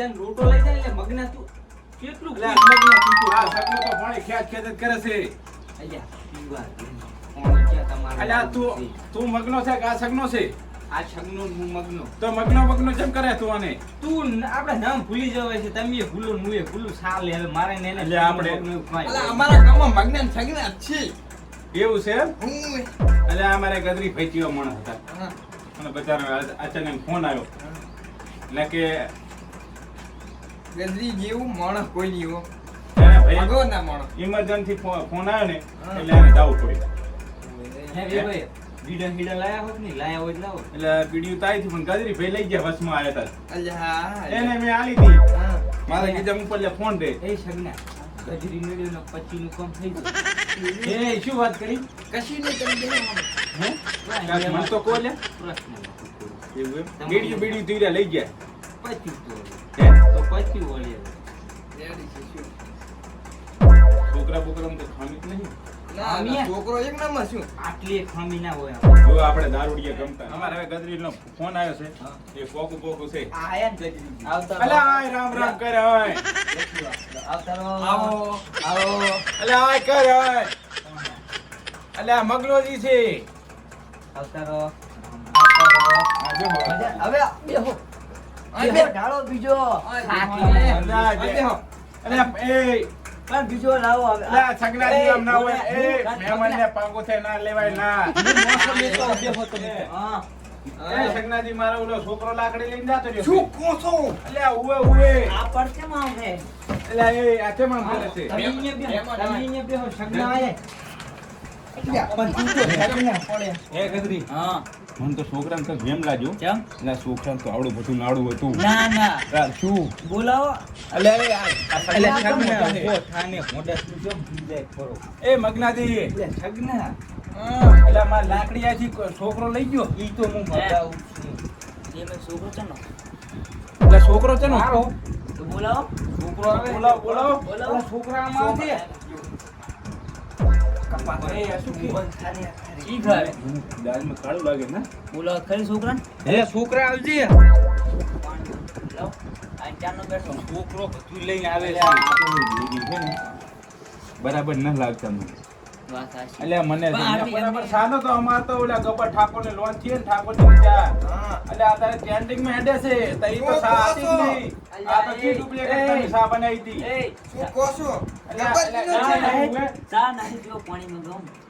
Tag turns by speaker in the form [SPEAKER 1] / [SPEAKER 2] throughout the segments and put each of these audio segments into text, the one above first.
[SPEAKER 1] જાય રોટો લઈ જાય એટલે મગના તું કેટલું
[SPEAKER 2] એટલે
[SPEAKER 1] મગના તું
[SPEAKER 2] આ સગનો તો ભણે ખેંચ ખેંચ કરે છે.
[SPEAKER 1] અલ્યા પીવા દે. પાણી ક્યાં તમારે
[SPEAKER 2] એટલે આ તું તું મગનો છે કે આ સગનો છે?
[SPEAKER 1] આ છગનો મગનો.
[SPEAKER 2] તો મગનો મગનો જેમ કરે તું આને.
[SPEAKER 1] તું આપણે નામ ભૂલી જવાય છે. તમે ભૂલો હું એ ભૂલું. સાલે હવે મારે ને એને
[SPEAKER 2] આપણે-.
[SPEAKER 3] અમારા ગામમાં મગના છે.
[SPEAKER 2] એવું છે એટલે આ મારે ગદરી ભેચીઓ માણસ હતા. અને બચારો અચાનક ફોન આવ્યો. એટલે કે
[SPEAKER 3] ગજરી જેવું માણસ કોઈ નહીં હો
[SPEAKER 2] એને ભાઈ.
[SPEAKER 3] ભગવાન ના માણસ
[SPEAKER 2] ઇમરજન્સી ફોન આવ્યો ને. એટલે આને જવું પડ્યું
[SPEAKER 1] રે બીડા બીડા લાયા હોત ને લાયા હોય લાવો
[SPEAKER 2] એટલે પીડીયું તાઈ થી પણ ગદરી ભાઈ લઈ ગયા વસમાં આવ્યા હતા
[SPEAKER 3] અલ્યા
[SPEAKER 2] એને મેં આલી હતી
[SPEAKER 3] હા.
[SPEAKER 2] મારે ઉપર ફોન દે.
[SPEAKER 1] એ સગના ગજરી મેળ્યો ને પછી નું કામ થઈ ગયું. એ શું વાત કરી?
[SPEAKER 3] કશી નહીં કરી દે
[SPEAKER 2] હે? કાંઈક મને તો કહો
[SPEAKER 1] પ્રશ્ન
[SPEAKER 2] બીડીયું બીડીયું તીર્યા લઈ ગયા.
[SPEAKER 1] તો
[SPEAKER 2] હે
[SPEAKER 1] તો પચ્યું વળી હવે.
[SPEAKER 3] રેડી છે શું
[SPEAKER 2] છોકરા બોકરા તો ખામી નહીં
[SPEAKER 3] ના, છોકરો એક નામાં શું
[SPEAKER 1] આટલી ખામી ના હોય
[SPEAKER 2] જો આપણે દારૂડિયા ગમતા અમારે હવે ગદરીનો ફોન આવ્યો છે એ પોકું પોકું છે
[SPEAKER 1] આ આયા ને આવતા રહો.
[SPEAKER 2] આય રામ રામ કરે હોય
[SPEAKER 1] આવતા
[SPEAKER 3] આવો
[SPEAKER 1] આવો.
[SPEAKER 2] અલા આય કરે હોય અલા મગલોજી છે
[SPEAKER 1] આવતા રહો. આવતા રહો.
[SPEAKER 2] આ જો હવે.
[SPEAKER 1] હવે બેહો. ઢાળો બીજો.
[SPEAKER 2] એ.
[SPEAKER 1] પણ બીજો લાવો
[SPEAKER 2] અલા સગનાજી આમ ના હોય. એ
[SPEAKER 1] હું-
[SPEAKER 2] મહેમાનને પાંગોથે ના લેવાય ના.
[SPEAKER 1] હું મોસો લેતો આવું, હા.
[SPEAKER 2] એ સગનાજી મારો ઓલો છોકરો લાકડી લઈને જાતો રહ્યો.
[SPEAKER 3] શું કહો છો?
[SPEAKER 2] અલ્યા ઉવે ઉવે.
[SPEAKER 1] આ પર કેમ આવે?
[SPEAKER 2] અલ્યા એ આ ચેમાં ફરે છે
[SPEAKER 1] તમે અહીંયા બેહો, તમે અહીંયા બેહો, સગના આયા.
[SPEAKER 2] મને તો છોકરાને તો જેમ લાગ્યો.
[SPEAKER 1] કેમ?
[SPEAKER 2] તો આવડું બધું નાડું હતું.
[SPEAKER 1] ના ના.
[SPEAKER 2] શું?
[SPEAKER 1] બોલાવો.
[SPEAKER 2] એ મગનાજી.
[SPEAKER 1] એટલે
[SPEAKER 2] માર લાકડી આથી છોકરો લઈ ગયો.
[SPEAKER 1] ઈ તો હું બતાવું છોકરો છે ને?
[SPEAKER 2] એટલે છોકરો છે ને?
[SPEAKER 1] બોલાવો.
[SPEAKER 2] છોકરો આવે બોલાવો. બોલાવો
[SPEAKER 1] છોકરા
[SPEAKER 2] ઓલા છોકરા આવજે. છોકરો બધું લઈને આવે બરાબર ન લાગતા મને. એટલે મને બરાબર સાનો તો અમાર તો ઓલા ગબર ઠાકોર ને લોન છે ને ઠાકોરની ચા એટલે આ તારે ટ્રેન્ડિંગમાં હેડે છે તઈ તો સા આતી જ નહીં. આ તો ચી ડુપ્લિકેટ તમે સા બનાવી હતી.
[SPEAKER 3] શું કહો છો? જ
[SPEAKER 2] ના,
[SPEAKER 1] ગમ.
[SPEAKER 3] છો.
[SPEAKER 2] એમ નહીં કહેતો તમે હમણાં જઈ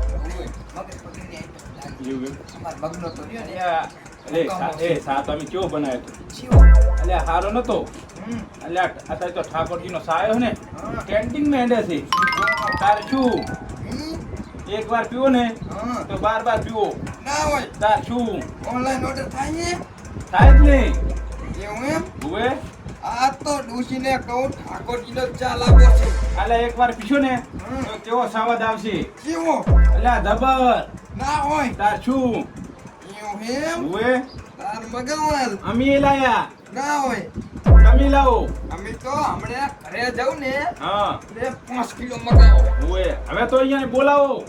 [SPEAKER 2] હારો નતો અત્યારે તો ઠાકોરજી નો સાયો ને. કેન્ટીનમાં હેડે છે તાર શું એક વાર પીવો ને તો બાર બાર પીવો
[SPEAKER 3] ના હોય.
[SPEAKER 2] તાર શું?
[SPEAKER 3] ઓનલાઈન ઓર્ડર થાય
[SPEAKER 2] થાય જ નહીં.
[SPEAKER 3] એવું એમ? આ તો ડૂસીને કહું ઠાકોરજીનો ચાલ લાગો છે.
[SPEAKER 2] એટલે એક વાર પીશો ને. તો કેવો સાવધ આવશે? કેવો? આ ધબર
[SPEAKER 3] ના હોય.
[SPEAKER 2] તાર શું
[SPEAKER 3] એવું હેમ
[SPEAKER 2] હુએ
[SPEAKER 3] તાર મગવર
[SPEAKER 2] અમે લાયા
[SPEAKER 3] ના હોય.
[SPEAKER 2] તમે લાવો.
[SPEAKER 3] અમે તો હમણાં ઘરે જાઉં ને
[SPEAKER 2] હા.
[SPEAKER 3] એટલે પાંચ કિલો મગાવો.
[SPEAKER 2] હુએ હવે તો અહીંયા બોલાવો.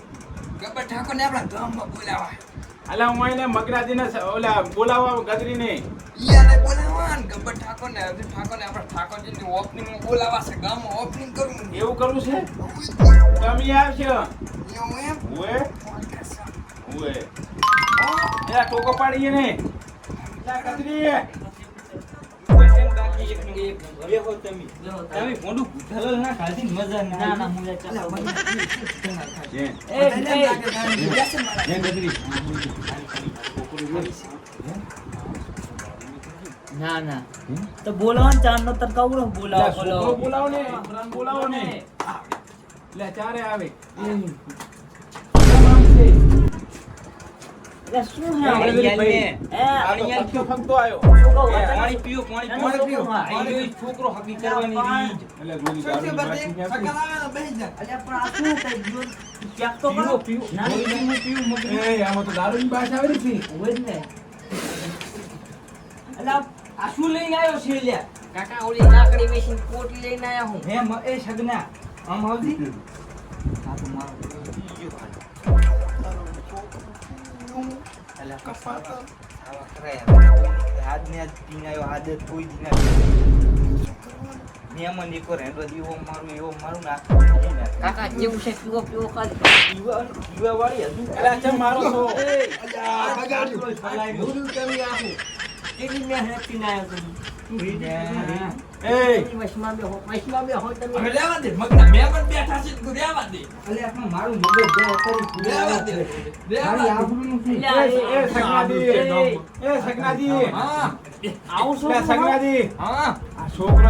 [SPEAKER 3] ગબ્બર ઠાકોર ને આપણા ગામમાં બોલાવા
[SPEAKER 2] એટલે હું એને મગરાજીને ઓલા બોલાવા ગદરીને
[SPEAKER 3] ઈયાને બોલાવાન ગબ્બર ઠાકોર ને અર્જુન ઠાકોર ને આપણા ઠાકોરજીની ઓપનિંગ બોલાવા છે ગામમાં ઓપનિંગ કરું
[SPEAKER 2] એવું કરવું છે? તમે આવશો ઓએ ઓએ એ? ટોકો પાડીએ ને. ગદરી
[SPEAKER 1] એક ને તમે. તમે. ના ખાધી મજા ના ના મુલા ચા
[SPEAKER 2] જે
[SPEAKER 1] એ એ
[SPEAKER 2] જે ગદરી
[SPEAKER 1] ના ના. તો બોલાવો ને ચાર નો તરકાવડો બોલાવો
[SPEAKER 2] લા,
[SPEAKER 1] બોલાવો.
[SPEAKER 2] બોલાવો ને બોલાવો ને લે ચારે આવે
[SPEAKER 4] એટલે શું
[SPEAKER 1] લઈને આવ્યો છે લ્યા
[SPEAKER 4] કાકા ઓલી લાકડી વેચીને પોટલી લઈને આયા હું.
[SPEAKER 1] હે એ સગના. આમ આવજી.
[SPEAKER 4] આ તો મારો.
[SPEAKER 1] અલા કપા આવા કરાયા હાથ ને હાથ પીનાયો હાથ જ કોઈ દી ના નિયમન એક રેડો દીવો મારું એવો મારું ના
[SPEAKER 4] કાકા જેવું છે પીવો પીવો ખાલી
[SPEAKER 1] પીવા પીવા વાળી હજુ
[SPEAKER 2] અલા, ચમ મારો છો?
[SPEAKER 3] અલ્યા, બગાડ્યું. ભૂલું કેમ આખું?
[SPEAKER 4] કેટલી મહેનતથી લાયો તું
[SPEAKER 2] છોકરો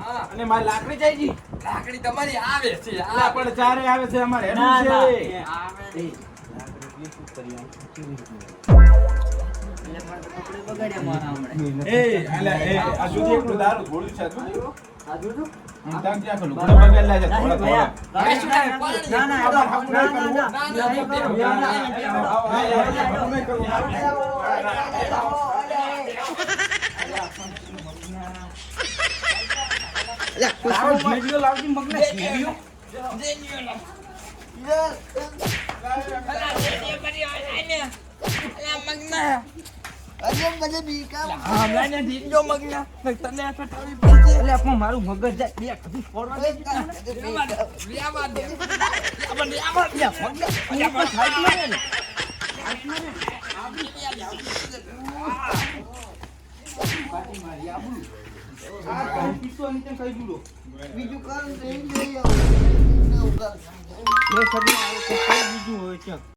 [SPEAKER 3] હા.
[SPEAKER 2] અને મારી લાકડી જાય છે
[SPEAKER 3] લાકડી તમારી આવે છે આ
[SPEAKER 2] પણ ચારે આવે છે અમારે
[SPEAKER 4] ના,
[SPEAKER 2] છે
[SPEAKER 3] આવે.
[SPEAKER 4] બગાડ્યા મારા હમણાં
[SPEAKER 2] એ અલા, એ આ સુધી એકલું દારૂ થોડું છે તું
[SPEAKER 4] આ જોજો.
[SPEAKER 2] આમ તાક જ્યાં પેલું ઘોડા બગાડેલા છે થોડા થોડા
[SPEAKER 3] કશું નહીં, પાણી.
[SPEAKER 4] ના ના
[SPEAKER 2] આભાર,
[SPEAKER 4] ના ના ના ના
[SPEAKER 3] ના, ના,
[SPEAKER 4] નહીં
[SPEAKER 3] ના,
[SPEAKER 4] કરો.
[SPEAKER 3] ના,
[SPEAKER 4] ના,
[SPEAKER 3] ના,
[SPEAKER 4] ના,
[SPEAKER 3] ના,
[SPEAKER 4] ના.
[SPEAKER 2] આવ, આવ, આવ, આવ, અમે કરવું.
[SPEAKER 1] તારો ભેડિયો લાવજી મગને ભેડિયો
[SPEAKER 3] અલા, જે બધી મને મગના. હમણાં ને મગના. તને આ પટાવી પડશે.
[SPEAKER 1] અલે આપણે મારું મગજ જાય બે કદી ફોડવા દે
[SPEAKER 3] દે. રહેવા દે. દે.
[SPEAKER 1] આ
[SPEAKER 5] બીજું કામ તો એમ જ નહીં
[SPEAKER 1] એ સગના આવે તો કઈ બીજું હોય છે